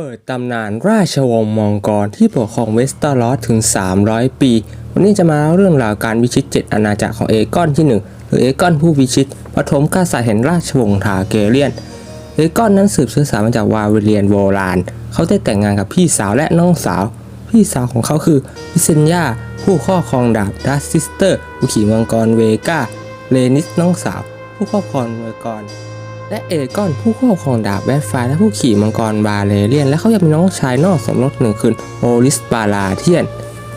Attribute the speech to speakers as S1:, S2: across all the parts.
S1: เปิดตำนานราชวงศ์มองกรที่ปกครองเวสเตอรอสถึง 300 ปี วันนี้จะมาเล่าเรื่องราวการวิชิตเจ็ดอาณาจักรของเอกอนที่ 1 หรือเอกอนผู้วิชิตปฐมกษัตริย์แห่งราชวงศ์ทาเกเรียน เอกอนนั้นสืบเชื้อสายมาจากวาเวเรียนโบราณ เขาได้แต่งงานกับพี่สาวและน้องสาว พี่สาวของเขาคือวิเซนยาผู้ครอบครองดาบดัสซิสเตอร์ผู้ขี่มังกรเวกาเลนิสน้องสาว ผู้ครอบครองมังกร และเอกอนผู้ครอบครองดาบแวดไฟและผู้ขี่มังกรบาเลเรียน และเขายังเป็นน้องชายนอกสมรสหนึ่งคือโอลิสบาลาเทียน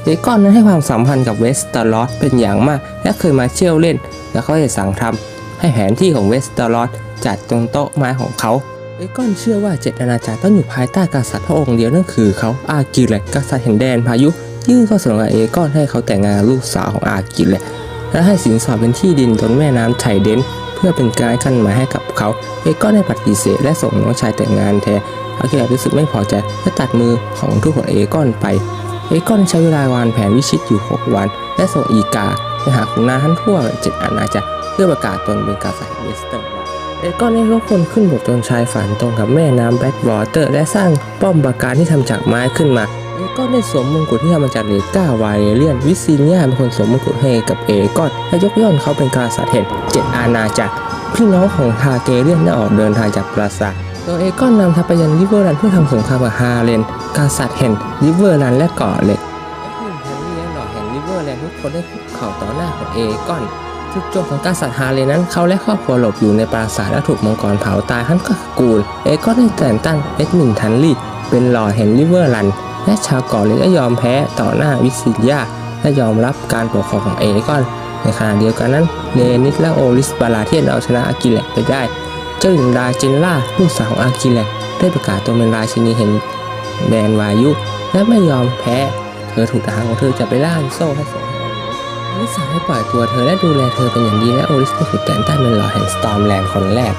S1: เอกอนนั้นให้ความสัมพันธ์กับเวสเตอรอสเป็นอย่างมาก และเคยมาเที่ยวเล่น และเขาได้สั่งทำให้แผนที่ของเวสเตอรอสจัดตรงโต๊ะไม้ของเขาเอกอนเชื่อว่าเจ็ดอาณาจักรต้องอยู่ภายใต้กษัตริย์พระองค์เดียวนั่นคือเขาอากิเลตกษัตริย์แห่งแดนพายุยื่นข้อเสนอเอกอนให้เขาแต่งงานลูกสาวของอากิเลตและให้สินสอดเป็นที่ดินบนแม่น้ำไทเดน เพื่อเป็นการขั้นหมายให้กับเขาเอกอนได้ปฏิเสธและส่งน้องชายแต่งงานแทนอากิเลตรู้สึกไม่พอใจและตัดมือของทุกคนเอกอนไป เอกอนใช้เวลาวางแผนวิชิตอยู่ 6 วัน และส่งอีกาไปหาขุนนางทั้งทั่วเจ็ดอาณาจักรเพื่อประกาศตนเป็นกษัตริย์เวสเตอร์เอกอนได้รบคนขึ้นบกจนชายฝันตรงกับแม่น้ำแบล็กวอเตอร์ และสร้างป้อมปราการที่ทำจากไม้ขึ้นมา กอนได้สวมมงกุฎที่ทำมาจากเลก้าวาเลียนวิซิเนียเป็นคนสวมมงกุฎให้กับเอกอนและยกย่องเขาเป็นกษัตริย์แห่งเจ็ดอาณาจักรพี่น้องของทาเกเรียนได้ออกเดินทางจากปราสาทโดยเอกอนนำทัพไปยังริเวอร์แลนด์เพื่อทำสงครามกับฮาเลนกษัตริย์แห่งริเวอร์แลนด์และเกาะเหล็กและผู้แทนที่ยังดอกแห่งริเวอร์แลนด์ทุกคนได้คุกเข่าต่อหน้าของเอกอนจุดจบของกษัตริย์ฮาเลนนั้นเขาและครอบครัวหลบอยู่ในปราสาทและถูกมังกรเผาตายทั้งตระกูล เอกอนได้แต่งตั้งเอ็ดมินทันลีเป็นหลอแห่งริเวอร์แลน และชาวเกาะเล็กก็ยอมแพ้ต่อหน้าวิซิยาและยอมรับการปกครองของเอกอน ในขณะเดียวกันนั้นเลนิสและโอลิสบาลาเทียนเอาชนะอากิเลตไปได้ เจ้าหญิงราเจนล่าลูกสาวของอากิเลตได้ประกาศตนเป็นราชินีแห่งแดนวายุ และไม่ยอมแพ้ เธอถูกทหารของเธอจับไปล่าโซ่ให้ส่งลิสสั่งให้ปล่อยตัวเธอและดูแลเธอเป็นอย่างดีและโอลิสก็ถูกแต่งตั้งเป็นหล่อแห่งสตอมแลนด์คนแรก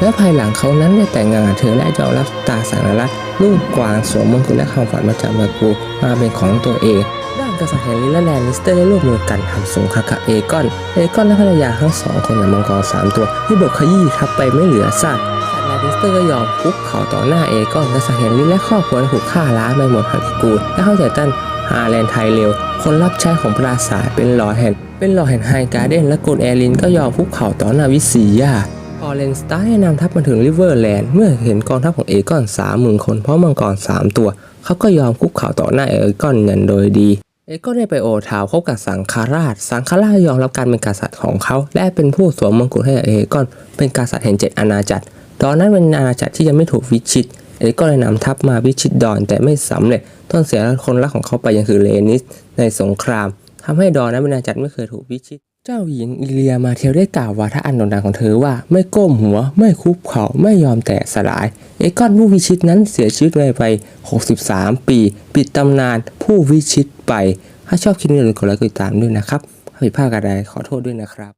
S1: และภายหลังเขานั้นได้แต่งงานกับเธอและยอมรับตาสังรัตลูกกวางสวมมงกุฎและคำฝันมาจากเมืองกูมาเป็นของตัวเองด้านกษัตริย์แห่งลิลและแลนนิสเตอร์ได้ร่วมมือกันทำสงครามกับเอกอน เอกอนและภรรยาทั้งสองคนอย่างมังกรสามตัวที่บกขยี้ทับไปไม่เหลือซากแลนนิสเตอร์ก็ยอมคุกเข่าต่อหน้าเอกอนกษัตริย์แห่งลิและครอบครัวถูกฆ่าล้างไปหมดทั้งตระกูลและเข้าใจตั้นฮาแลนไทเรลคนรับใช้ของปราสาทเป็นหลอแห่งเป็นหลอแห่งไฮการ์เดนและกุลแอรินก็ยอมคุกเข่าต่อหน้าวิสียา อเลนสตาร์ได้นำทัพมาถึงริเวอร์แลนด์เมื่อเห็นกองทัพของเอกอนสามหมื่นคนพร้อมมังกรสามตัว เขาก็ยอมคุกเข่าต่อหน้าเอกอนอย่างโดยดี เอกอนได้ไปโอทาวพบกับสังฆราช สังฆราชยอมรับการเป็นกษัตริย์ของเขา และเป็นผู้สวมมงกุฎให้เอกอนเป็นกษัตริย์แห่งเจ็ดอาณาจักร ตอนนั้นเป็นอาณาจักรที่ยังไม่ถูกวิชิต เอกอนเลยนำทัพมาวิชิตดอนแต่ไม่สำเร็จต้นเสียคนรักของเขาไปยังคือเลนิสในสงครามทำให้ดอนนั้นเป็นอาณาจักรไม่เคยถูกวิชิต เจ้าหญิงอิเลียมาเทลได้กล่าววาทะอันโด่งดังของเธอว่าไม่ก้มหัวไม่คุกเข่าไม่ยอมแตกสลาย เอกอนผู้วิชิตนั้นเสียชีวิตในวัย63 ปี ปิดตำนานผู้วิชิตไป ถ้าชอบคลิปนี้อย่าลืมกดไลค์กดติดตามด้วยนะครับถ้าผิดพลาดอะไรขอโทษด้วยนะครับ